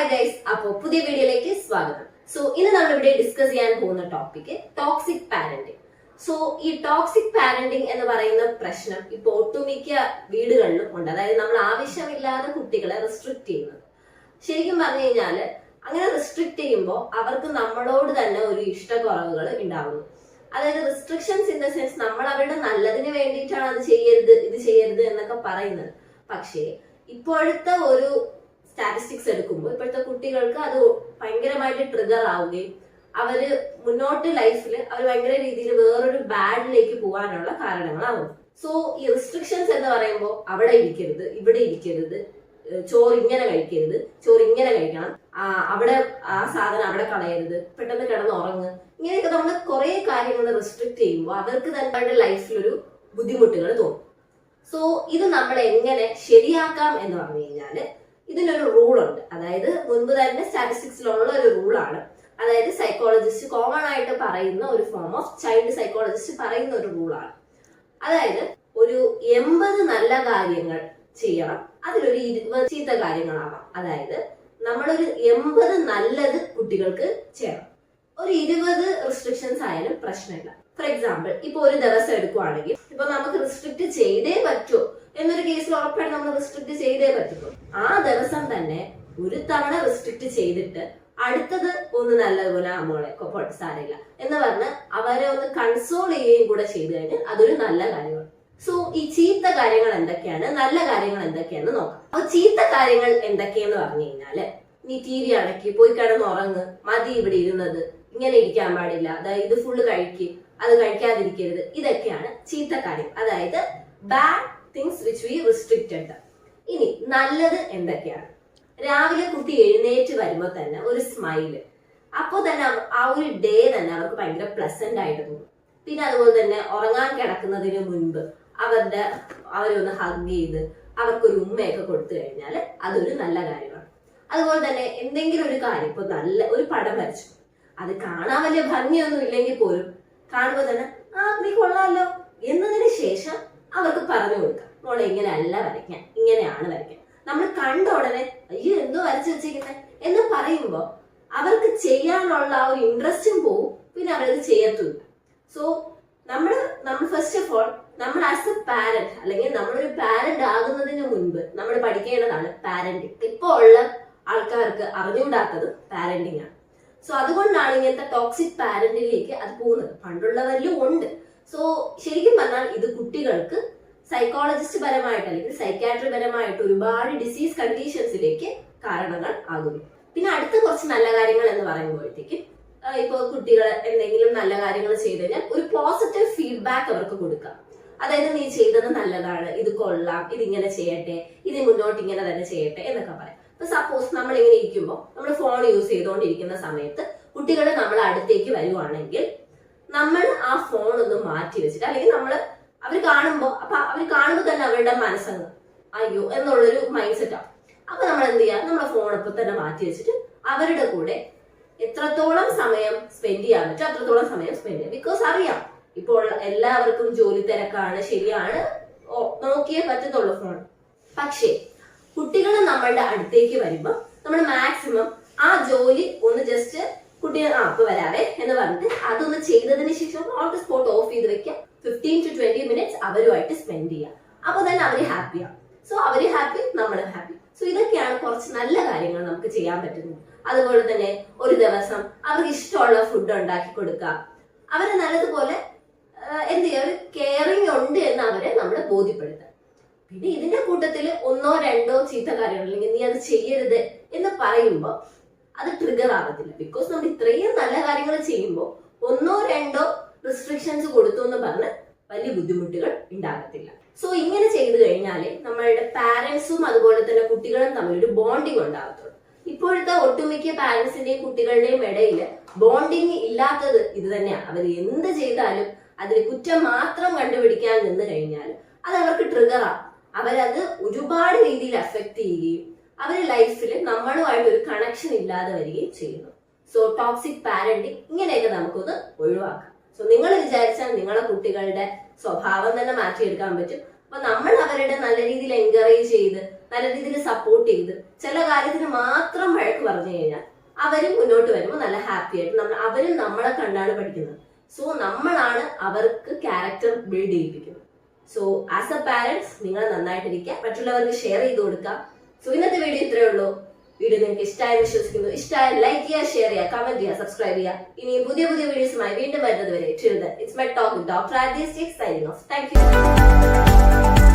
Hi guys അപ്പോ പുതിയ വീഡിയോയിലേക്ക് സ്വാഗതം. സോ ഇന്ന് നമ്മൾ ഇവിടെ ഡിസ്കസ് ചെയ്യാൻ പോകുന്ന ടോപ്പിക് ടോക്സിക് പാരന്റിങ് സോ ഈ ടോക്സിക് പാരന്റിങ് എന്ന് പറയുന്ന പ്രശ്നം ഇപ്പൊ ഒട്ടുമിക്ക വീടുകളിലും ഉണ്ട്. അതായത് നമ്മൾ ആവശ്യമില്ലാതെ കുട്ടികളെ റെസ്ട്രിക്ട് ചെയ്യുന്നത്. ശരിക്കും പറഞ്ഞു കഴിഞ്ഞാൽ അങ്ങനെ റെസ്ട്രിക്ട് ചെയ്യുമ്പോൾ അവർക്ക് നമ്മളോട് തന്നെ ഒരു ഇഷ്ടക്കുറവുകൾ ഉണ്ടാവുന്നു. അതായത് റെസ്ട്രിക്ഷൻസ് ഇൻ ദ സെൻസ് നമ്മൾ അവരുടെ നല്ലതിന് വേണ്ടിയിട്ടാണ് അത് ചെയ്യരുത് ഇത് ചെയ്യരുത് എന്നൊക്കെ പറയുന്നത്. പക്ഷേ ഇപ്പോഴത്തെ ഒരു സ്റ്റാറ്റിസ്റ്റിക്സ് എടുക്കുമ്പോൾ ഇപ്പോഴത്തെ കുട്ടികൾക്ക് അത് ഭയങ്കരമായിട്ട് ട്രിഗർ ആവുകയും അവർ മുന്നോട്ട് ലൈഫിൽ അവർ ഭയങ്കര രീതിയിൽ വേറൊരു ബാഡിലേക്ക് പോകാനുള്ള കാരണങ്ങളാവും. സോ ഈ റെസ്ട്രിക്ഷൻസ് എന്ന് പറയുമ്പോൾ അവിടെ ഇരിക്കരുത് ഇവിടെ ഇരിക്കരുത് ചോറ് ഇങ്ങനെ കഴിക്കരുത് ചോറ് ഇങ്ങനെ കഴിക്കണം അവിടെ ആ സാധനം അവിടെ കളയരുത് പെട്ടെന്ന് കിടന്ന് ഉറങ്ങ്. ഇങ്ങനെയൊക്കെ നമ്മൾ കുറെ കാര്യങ്ങൾ റെസ്ട്രിക്ട് ചെയ്യുമ്പോൾ അവർക്ക് തന്നെ അവരുടെ ലൈഫിലൊരു ബുദ്ധിമുട്ടുകൾ തോന്നും. സോ ഇത് നമ്മൾ എങ്ങനെ ശരിയാക്കാം എന്ന് പറഞ്ഞു കഴിഞ്ഞാൽ ഇതിനൊരു റൂൾ ഉണ്ട്. അതായത് മുൻപ് തന്നെ സ്റ്റാറ്റിസ്റ്റിക്സിലുള്ള ഒരു റൂളാണ് അതായത് സൈക്കോളജിസ്റ്റ് കോമൺ ആയിട്ട് പറയുന്ന ഒരു ഫോം ഓഫ് ചൈൽഡ് സൈക്കോളജിസ്റ്റ് പറയുന്ന ഒരു റൂളാണ് അതായത് ഒരു എൺപത് നല്ല കാര്യങ്ങൾ ചെയ്യണം. അതിലൊരു ഇരുപത് ചീത്ത കാര്യങ്ങളാവാം. അതായത് നമ്മളൊരു എൺപത് നല്ലത് കുട്ടികൾക്ക് ചെയ്യണം. ഒരു ഇരുപത് റെസ്ട്രിക്ഷൻസ് ആയാലും പ്രശ്നമില്ല. ഫോർ എക്സാമ്പിൾ ഇപ്പൊ ഒരു ദിവസം എടുക്കുവാണെങ്കിൽ ഇപ്പൊ നമുക്ക് റെസ്ട്രിക്ട് ചെയ്തേ പറ്റൂ. എന്നൊരു കേസ് ഉറപ്പായിട്ട് നമ്മൾ റെസ്ട്രിക്ട് ചെയ്തേ പറ്റുള്ളൂ ആ ദിവസം തന്നെ ഒരു തവണ റെസ്ട്രിക്ട് ചെയ്തിട്ട് അടുത്തത് ഒന്ന് നല്ലതുപോലെ ആ മോളെ കൊപ്പോട്ടെ എന്ന് പറഞ്ഞ് അവരെ ഒന്ന് കൺസോൾ ചെയ്യുകയും കൂടെ ചെയ്തു കഴിഞ്ഞാൽ അതൊരു നല്ല കാര്യമാണ്. സോ ഈ ചീത്ത കാര്യങ്ങൾ എന്തൊക്കെയാണ്? നല്ല കാര്യങ്ങൾ എന്തൊക്കെയാണെന്ന് നോക്കാം. അപ്പൊ ചീത്ത കാര്യങ്ങൾ എന്തൊക്കെയെന്ന് പറഞ്ഞു കഴിഞ്ഞാൽ നീ ടി വി അടക്കി പോയി കിടന്ന് ഉറങ്ങ് മതി ഇവിടെ ഇരുന്നത് ഇങ്ങനെ ഇരിക്കാൻ പാടില്ല അതായത് ഇത് ഫുള്ള് കഴിക്ക് അത് കഴിക്കാതിരിക്കരുത് ഇതൊക്കെയാണ് ചീത്ത കാര്യം അതായത് bad things which we restricted ഇനി നല്ലത് എന്തൊക്കെയാണ്? രാവിലെ കുട്ടി എഴുന്നേറ്റ് വരുമ്പോൾ തന്നെ ഒരു സ്മൈൽ അപ്പോൾ തന്നെ ആ ഒരു ഡേ തന്നെ അവർക്ക് ഭയങ്കര പ്ലസന്റ് ആയിട്ട് തോന്നും. പിന്നെ അതുപോലെ തന്നെ ഉറങ്ങാൻ കിടക്കുന്നതിന് മുൻപ് അവരുടെ അവരെ ഒന്ന് ഹഗ് ചെയ്ത് അവർക്കൊരു ഉമ്മയൊക്കെ കൊടുത്തു കഴിഞ്ഞാൽ അതൊരു നല്ല കാര്യമാണ്. അതുപോലെ തന്നെ എന്തെങ്കിലും ഒരു കാര്യം ഇപ്പൊ നല്ല ഒരു പടം വരച്ചു. അത് കാണാൻ വലിയ ഭംഗിയൊന്നും ഇല്ലെങ്കിൽ പോലും കാണുമ്പോൾ തന്നെ ആ നീ കൊള്ളാമല്ലോ എന്നതിന് ശേഷം അവർക്ക് പറഞ്ഞു കൊടുക്കാം. മോളെ ഇങ്ങനെയല്ല വരയ്ക്കാൻ. ഇങ്ങനെയാണ് വരയ്ക്കാൻ. നമ്മൾ കണ്ട ഉടനെ അയ്യോ എന്തോ വരച്ചു വെച്ചിരിക്കുന്നത് എന്ന് പറയുമ്പോൾ അവർക്ക് ചെയ്യാനുള്ള ആ ഒരു ഇൻട്രസ്റ്റും പോവും. പിന്നെ അവരത് ചെയ്യത്തുമില്ല. സോ നമ്മൾ നമ്മൾ ഫസ്റ്റ് ഓഫ് ഓൾ നമ്മൾ ആസ് എ പാരന്റ് അല്ലെങ്കിൽ നമ്മളൊരു പാരന്റ് ആകുന്നതിന് മുൻപ് നമ്മൾ പഠിക്കേണ്ടതാണ് പാരന്റിങ് ഇപ്പൊ ഉള്ള ആൾക്കാർക്ക് അറിഞ്ഞുകൂടാത്തത് പാരന്റിങ് ആണ്. സോ അതുകൊണ്ടാണ് ഇങ്ങനത്തെ ടോക്സിക് പാരന്റിലേക്ക് അത് പോകുന്നത്. പണ്ടുള്ളവരിലും ഉണ്ട്. സോ ശരിക്കും പറഞ്ഞാൽ ഇത് കുട്ടികൾക്ക് സൈക്കോളജിസ്റ്റ് പരമായിട്ട് അല്ലെങ്കിൽ സൈക്കാട്രി പരമായിട്ട് ഒരുപാട് ഡിസീസ് കണ്ടീഷൻസിലേക്ക് കാരണങ്ങൾ ആകുന്നു. പിന്നെ അടുത്ത കുറച്ച് നല്ല കാര്യങ്ങൾ എന്ന് പറയുമ്പോഴത്തേക്കും ഇപ്പൊ കുട്ടികൾ എന്തെങ്കിലും നല്ല കാര്യങ്ങൾ ചെയ്തു കഴിഞ്ഞാൽ ഒരു പോസിറ്റീവ് ഫീഡ്ബാക്ക് അവർക്ക് കൊടുക്കാം. അതായത് നീ ചെയ്തത് നല്ലതാണ് ഇത് കൊള്ളാം ഇതിങ്ങനെ ചെയ്യട്ടെ ഇത് മുന്നോട്ട് ഇങ്ങനെ തന്നെ ചെയ്യട്ടെ എന്നൊക്കെ പറയാം. ഇപ്പൊ സപ്പോസ് നമ്മൾ ഇങ്ങനെ ഇരിക്കുമ്പോൾ നമ്മൾ ഫോൺ യൂസ് ചെയ്തുകൊണ്ടിരിക്കുന്ന സമയത്ത് കുട്ടികൾ നമ്മൾ അടുത്തേക്ക് വരുവാണെങ്കിൽ നമ്മൾ ആ ഫോൺ ഒന്ന് മാറ്റി വെച്ചിട്ട് അല്ലെങ്കിൽ നമ്മൾ അവർ കാണുമ്പോൾ അപ്പൊ അവർ കാണുമ്പോൾ തന്നെ അവരുടെ മനസ്സങ്ങ് അയ്യോ എന്നുള്ളൊരു മൈൻഡ് സെറ്റാണ് അപ്പൊ നമ്മൾ എന്ത് ചെയ്യാം? നമ്മളെ ഫോൺ ഇപ്പൊ തന്നെ മാറ്റി വെച്ചിട്ട് അവരുടെ കൂടെ എത്രത്തോളം സമയം സ്പെൻഡ് ചെയ്യാൻ പറ്റും അത്രത്തോളം സമയം സ്പെൻഡ് ചെയ്യാം. ബിക്കോസ് അറിയാം ഇപ്പോൾ എല്ലാവർക്കും ജോലി തിരക്കാണ് ശരിയാണ് നോക്കിയേ പറ്റത്തുള്ളൂ ഫോൺ പക്ഷേ കുട്ടികൾ നമ്മളുടെ അടുത്തേക്ക് വരുമ്പോൾ നമ്മൾ മാക്സിമം ആ ജോലി ഒന്ന് ജസ്റ്റ് കുട്ടിയെ ആ അപ്പൊ വരാവേ എന്ന് പറഞ്ഞിട്ട് അതൊന്ന് ചെയ്തതിന് ശേഷം ഓൺ സ്പോട്ട് ഓഫ് ചെയ്ത് വെക്കുക. ഫിഫ്റ്റീൻ ടു ട്വന്റി മിനിറ്റ്സ് അവരുമായിട്ട് സ്പെൻഡ് ചെയ്യാം അപ്പൊ തന്നെ അവർ ഹാപ്പിയാണ് സോ അവർ ഹാപ്പി നമ്മൾ ഹാപ്പി സോ ഇതൊക്കെയാണ് കുറച്ച് നല്ല കാര്യങ്ങൾ നമുക്ക് ചെയ്യാൻ പറ്റുന്നത്. അതുപോലെ തന്നെ ഒരു ദിവസം അവർക്ക് ഇഷ്ടമുള്ള ഫുഡ് ഉണ്ടാക്കി കൊടുക്കാം അവരെ നല്ലതുപോലെ എന്ത് ചെയ്യുക? ഒരു കെയറിങ് ഉണ്ട് എന്ന് അവരെ നമ്മൾ ബോധ്യപ്പെടുത്തുക. പിന്നെ ഇതിന്റെ കൂട്ടത്തിൽ ഒന്നോ രണ്ടോ ചീത്ത കാര്യങ്ങൾ അല്ലെങ്കിൽ നീ അത് ചെയ്യരുത് എന്ന് പറയുമ്പോൾ അത് ട്രിഗർ ആവത്തില്ല. ബിക്കോസ് നമ്മൾ ഇത്രയും നല്ല കാര്യങ്ങൾ ചെയ്യുമ്പോൾ ഒന്നോ രണ്ടോ റെസ്ട്രിക്ഷൻസ് കൊടുത്തു എന്ന് പറഞ്ഞ് വലിയ ബുദ്ധിമുട്ടുകൾ ഉണ്ടാകത്തില്ല. സോ ഇങ്ങനെ ചെയ്തു കഴിഞ്ഞാൽ നമ്മളുടെ പാരന്റ്സും അതുപോലെ തന്നെ കുട്ടികളും തമ്മിൽ ഒരു ബോണ്ടിങ് ഉണ്ടാകത്തുള്ളൂ. ഇപ്പോഴത്തെ ഒട്ടുമിക്ക പാരന്റ്സിന്റെയും കുട്ടികളുടെയും ഇടയിൽ ബോണ്ടിങ് ഇല്ലാത്തത് ഇത് തന്നെയാണ്. അവർ എന്ത് ചെയ്താലും അതിൽ കുറ്റം മാത്രം കണ്ടുപിടിക്കാൻ നിന്ന് കഴിഞ്ഞാൽ അത് അവർക്ക് ട്രിഗറാണ് അവരത് ഒരുപാട് രീതിയിൽ അഫക്റ്റ് ചെയ്യുകയും അവരുടെ ലൈഫിൽ നമ്മളുമായിട്ട് ഒരു കണക്ഷൻ ഇല്ലാതെ വരികയും ചെയ്യുന്നു. സോ ടോക്സിക് പാരന്റിങ് ഇങ്ങനെയൊക്കെ നമുക്കൊന്ന് ഒഴിവാക്കാം. സോ നിങ്ങൾ വിചാരിച്ചാൽ നിങ്ങളെ കുട്ടികളുടെ സ്വഭാവം തന്നെ മാറ്റിയെടുക്കാൻ പറ്റും. അപ്പൊ നമ്മൾ അവരുടെ നല്ല രീതിയിൽ എൻകറേജ് ചെയ്ത് നല്ല രീതിയിൽ സപ്പോർട്ട് ചെയ്ത് ചില കാര്യത്തിന് മാത്രം വഴക്ക് പറഞ്ഞു കഴിഞ്ഞാൽ അവരും മുന്നോട്ട് വരുമ്പോൾ നല്ല ഹാപ്പി ആയിട്ട് നമ്മൾ അവരും നമ്മളെ കണ്ടാണ് പഠിക്കുന്നത്. സോ നമ്മളാണ് അവർക്ക് ക്യാരക്ടർ ബിൽഡ് ചെയ്യിപ്പിക്കുന്നത്. സോ ആസ് എ പാരന്റ്സ് നിങ്ങൾ നന്നായിട്ടിരിക്കുക. മറ്റുള്ളവർക്ക് ഷെയർ ചെയ്ത് കൊടുക്കുക. സോ ഇന്നത്തെ വീഡിയോ ഇത്രയേ ഉള്ളൂ. വീഡിയോ നിങ്ങൾക്ക് ഇഷ്ടമായി വിശ്വസിക്കുന്നു. ഇഷ്ടമായ ലൈക്ക് ചെയ്യുക ഷെയർ ചെയ്യുക കമന്റ് ചെയ്യുക സബ്സ്ക്രൈബ് ചെയ്യുക. ഇനി പുതിയ പുതിയ വീഡിയോസുമായി വീണ്ടും വരുന്നത് വരെ. It's my talk doctor Adya signing off thank you